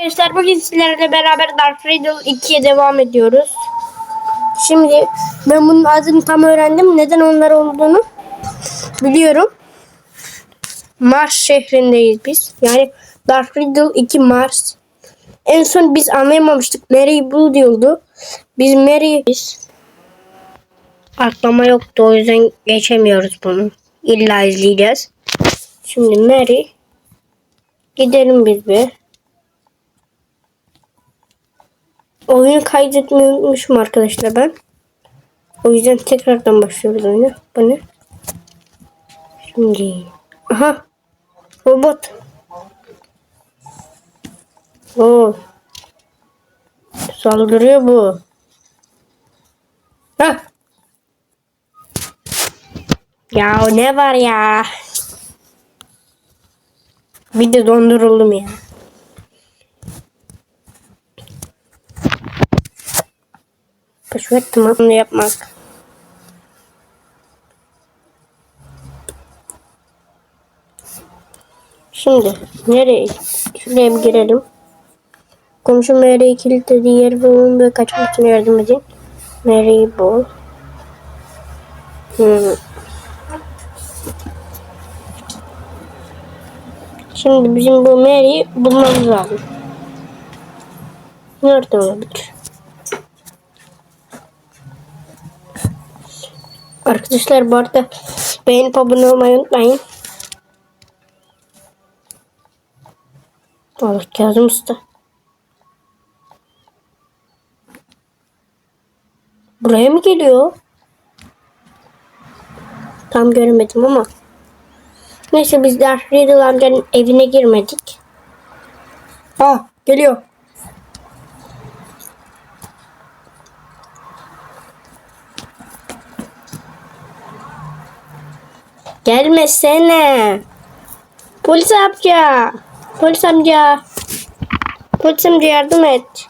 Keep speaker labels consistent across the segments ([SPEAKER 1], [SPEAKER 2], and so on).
[SPEAKER 1] Arkadaşlar bugün sizlerle beraber Dark Riddle 2'ye devam ediyoruz. Şimdi ben bunun adını tam öğrendim. Neden onlar olduğunu biliyorum. Mars şehrindeyiz biz. Yani Dark Riddle 2 Mars. En son biz anlayamamıştık. Mary Blue diyordu. Biz Mary biz atlama yoktu o yüzden geçemiyoruz bunu. İlla izleyeceğiz. Şimdi Mary gidelim biz bir. Oyunu kaydetmeyi unutmuşum arkadaşlar ben. O yüzden tekrardan başlıyoruz oyuna. Bu ne? Şimdi. Aha. Robot. Oo. Saldırıyor bu. Hah. Ya ne var ya? Bir de donduruldum ya. Keşfet tamamını yapmak. Şimdi nereye? Şuraya bir girelim. Komşum Mary'i kilitledi yer ve onun böyle kaçmasına yardım edin. Mary'i bul. Hmm. Şimdi bizim bu Mary'i bulmamız lazım. Nerede olabilir? Arkadaşlar bu arada beğenip abone olmayı unutmayın. Allah Kazım Usta. Buraya mı geliyor? Tam göremedim ama. Neyse biz de Riddle amcanın evine girmedik. Ha geliyor. Gelmesene. Polis amca. Polis amca. Polis amca yardım et.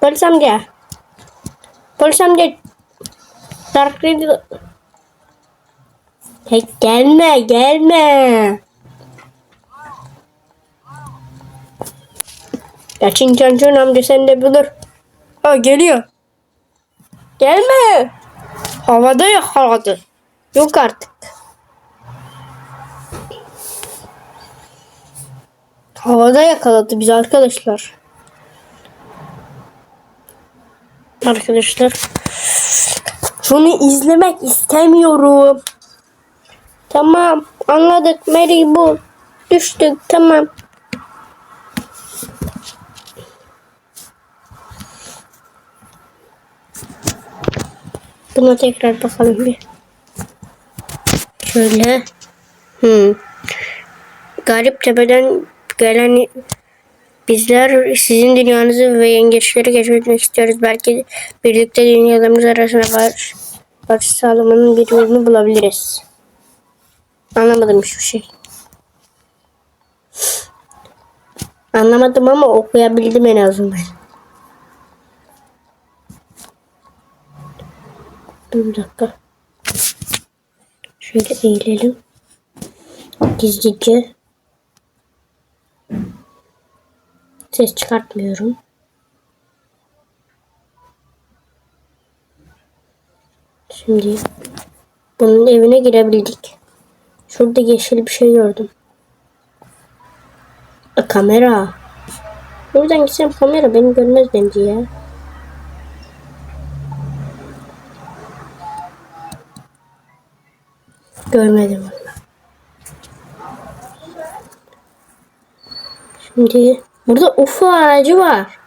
[SPEAKER 1] Polis amca. Polis amca. Dark Riddle. Hey, gelme gelme. Ya Çinçancın amca sen de bulur. Ha geliyor. Gelme. Havada yakaladı. Yok artık. Havada yakaladı biz arkadaşlar. Arkadaşlar. Şunu izlemek istemiyorum. Tamam anladık Mary bu. Düştük tamam. Buna tekrar bakalım bir. Şöyle. Hmm. Garip tepeden gelen bizler sizin dünyanızı ve yengeçleri keşfetmek istiyoruz. Belki birlikte dünyalarımız arasında var, barış sağlamanın bir yolunu bulabiliriz. Anlamadım hiçbir şey. Anlamadım ama okuyabildim en azından. Dur bir dakika. Şöyle eğilelim. Gizlice. Ses çıkartmıyorum. Şimdi bunun evine girebildik. Şurada yeşil bir şey gördüm. A, kamera. Buradan gitsem kamera beni görmez bence ya. Görmedim valla. Şimdi burada UFO aracı var.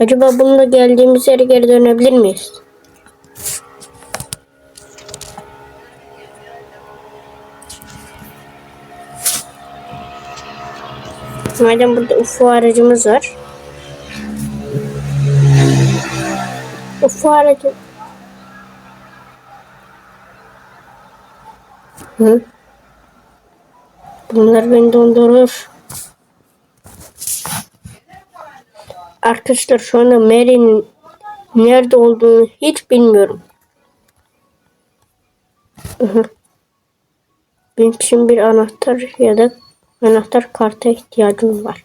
[SPEAKER 1] Acaba bununla geldiğimiz yere geri dönebilir miyiz? Madem burada UFO aracımız var. UFO aracı. Hı? Bunlar beni dondurur. Arkadaşlar şu anda Mary'nin nerede olduğunu hiç bilmiyorum. Hı hı. Benim için bir anahtar ya da anahtar karta ihtiyacım var.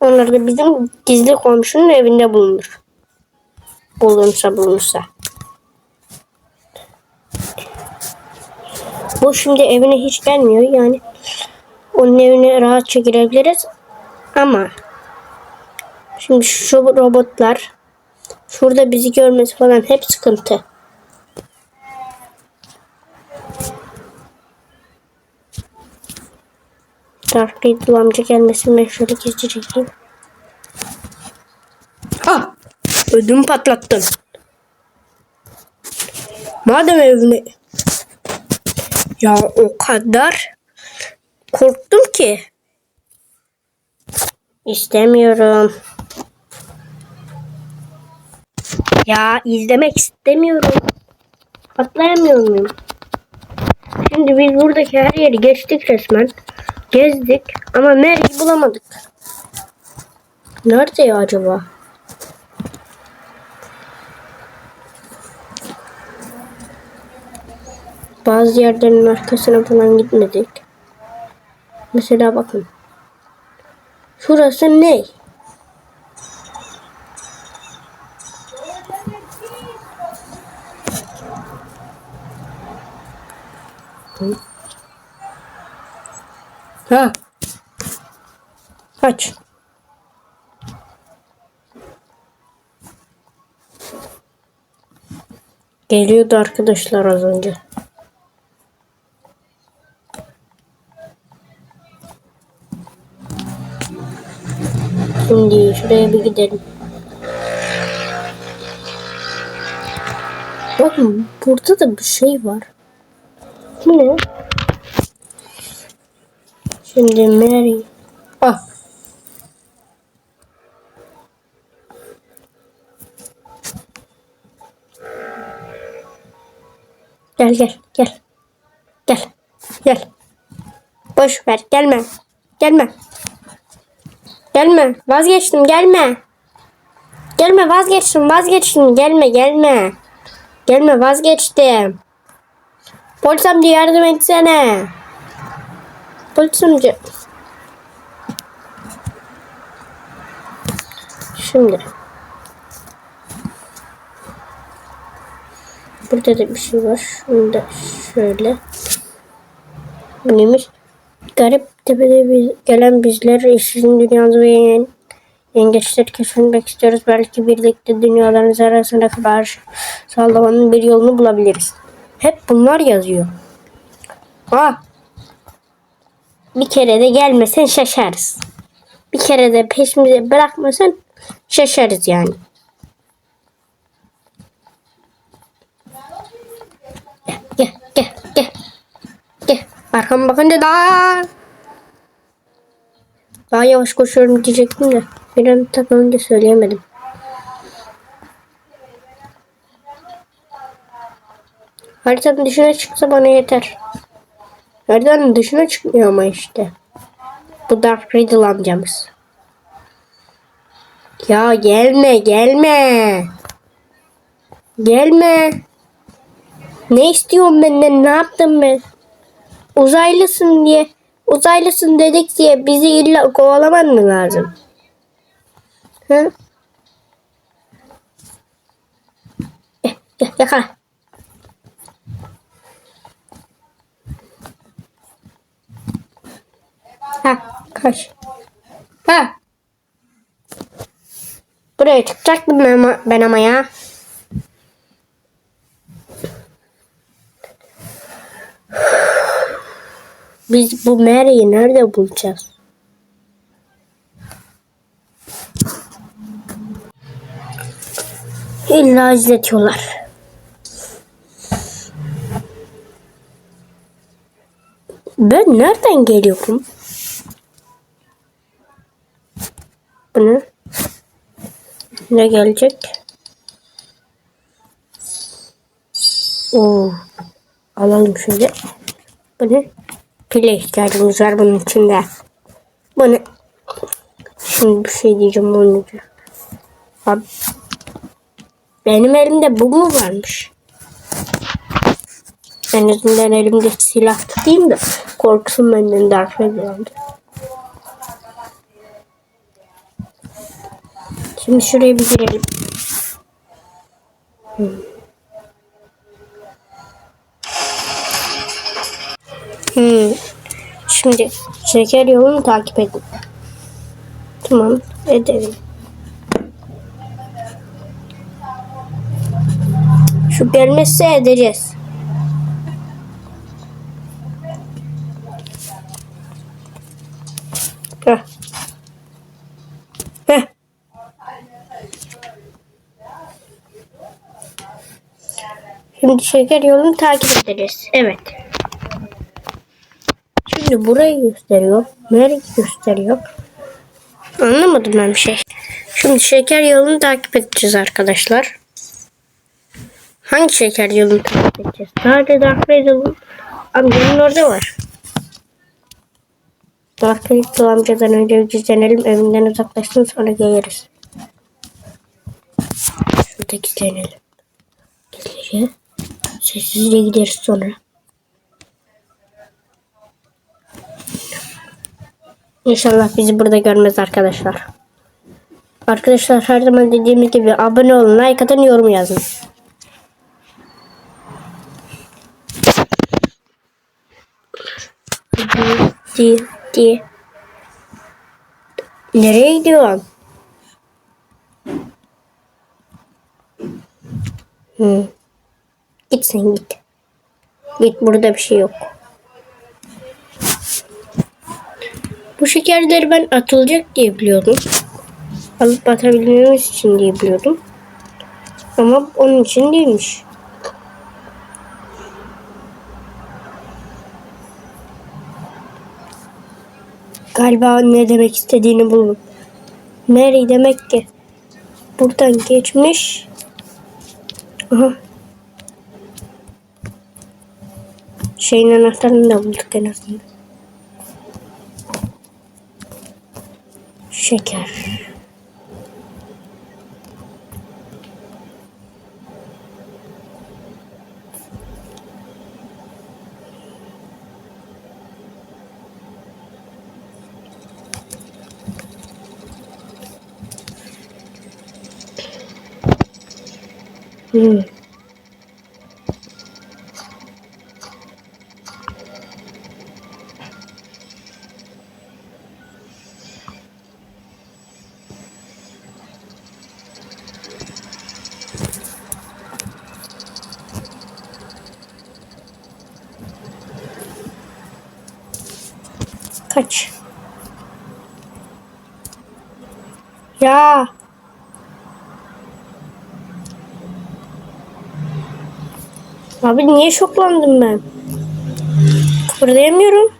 [SPEAKER 1] Onlar da bizim gizli komşunun evinde bulunur. Bulunsa bulunsa. Bu şimdi evine hiç gelmiyor yani. Onun evine rahatça girebiliriz. Ama şimdi şu robotlar şurada bizi görmesi falan hep sıkıntı. Dark Riddle amca gelmesin ben şöyle gizlice çekeyim. Ha! Ödümü patlattın. Madem evine... Ya o kadar korktum ki. İstemiyorum. Ya izlemek istemiyorum. Atlayamıyor muyum? Şimdi biz buradaki her yeri geçtik resmen. Gezdik ama Mary'i bulamadık. Nerede ya acaba? Bazı yerlerin arkasına falan gitmedik. Mesela bakın. Şurası ne? Ha. Kaç. Geliyordu arkadaşlar az önce. Şimdi şuraya bir gidelim. Bakın burada da bir şey var. Ne? Şimdi Mary. Ah. Gel gel gel. Gel. Gel. Boş ver gelme. Gelme. Gelme. Vazgeçtim gelme. Gelme vazgeçtim vazgeçtim. Gelme gelme. Gelme vazgeçtim. Polis amca yardım etsene. Polis amca. Şimdi. Burada da bir şey var. Şunu da şöyle. Neymiş? Garip tepede biz, gelen bizler sizin dünyanızı ve yen, yengeçleri keşfetmek istiyoruz. Belki birlikte dünyalarınız arasında karşı sağlamanın bir yolunu bulabiliriz. Hep bunlar yazıyor. Ha. Bir kere de gelmesen şaşarız. Bir kere de peşimize bırakmasan şaşarız yani. Gel gel gel. Gel. Arkama bakınca daha daha yavaş koşuyorum diyecektim de an takılınca söyleyemedim. Haritanın dışına çıksa bana yeter. Haritanın dışına çıkmıyor ama işte. Bu Dark Riddle amcamız. Ya gelme gelme. Gelme. Ne istiyorsun benden? Ne yaptım ben? Uzaylısın diye. Uzaylısın dedik diye bizi illa kovalaman mı lazım? Hı? Gel, gel, yakala. Ha, kaç. Ha. Buraya çıkacaktım ben ama, ben ama ya. Biz bu Mary'i nerede bulacağız? İlla izletiyorlar. Ben nereden geliyorum? Bu ne? Ne gelecek? Oo. Alalım şöyle. Bu ne? Pile ihtiyacımız var bunun içinde. Bu ne? Şimdi bir şey diyeceğim bunu diyor. Abi. Benim elimde bu mu varmış? En azından elimde silah tutayım da korksun benden Darth Vader amca. Şimdi şuraya bir girelim. Hmm. Hmm. Şimdi şeker yolunu takip edin. Tamam edelim. Şu gelmezse edeceğiz. Heh. Şimdi şeker yolunu takip edeceğiz. Evet. Şimdi burayı gösteriyor. Nereyi gösteriyor? Anlamadım ben bir şey. Şimdi şeker yolunu takip edeceğiz arkadaşlar. Hangi şeker yolunu takip edeceğiz? Nerede Dark Vader'ın amcanın orada var. Dark Vader amcadan önce gizlenelim. Evinden uzaklaşsın sonra geliriz. Şurada gizlenelim. Gizlice. Sessizce gideriz sonra. İnşallah bizi burada görmez arkadaşlar. Arkadaşlar her zaman dediğimiz gibi abone olun, like atın, yorum yazın. Di, di. Nereye gidiyorsun? Hı. Git sen git. Git burada bir şey yok. Bu şekerleri ben atılacak diye biliyordum. Alıp atabilmemiz için diye biliyordum. Ama onun için değilmiş. Galiba ne demek istediğini buldum. Mary demek ki buradan geçmiş. Aha. Şeyin anahtarını da bulduk en azından. Şeker. Hmm. Kaç. Ya. Abi niye şoklandım ben? Kıpırdayamıyorum.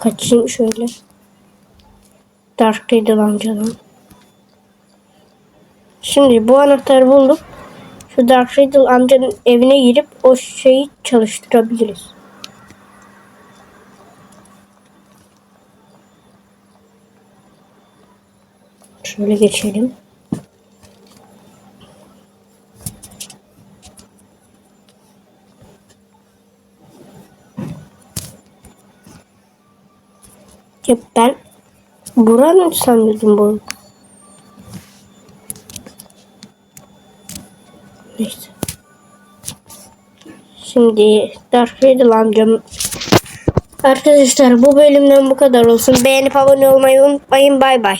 [SPEAKER 1] Kaçayım şöyle. Dark Riddle amcadan. Şimdi bu anahtarı bulduk. Şu Dark Riddle amcanın evine girip o şeyi çalıştırabiliriz. Şöyle geçelim. Ya ben buranın sanıyordum bu. Şimdi Dark Riddle amcam Arkadaşlar bu bölümden bu kadar olsun. Beğenip abone olmayı unutmayın. Bay bay.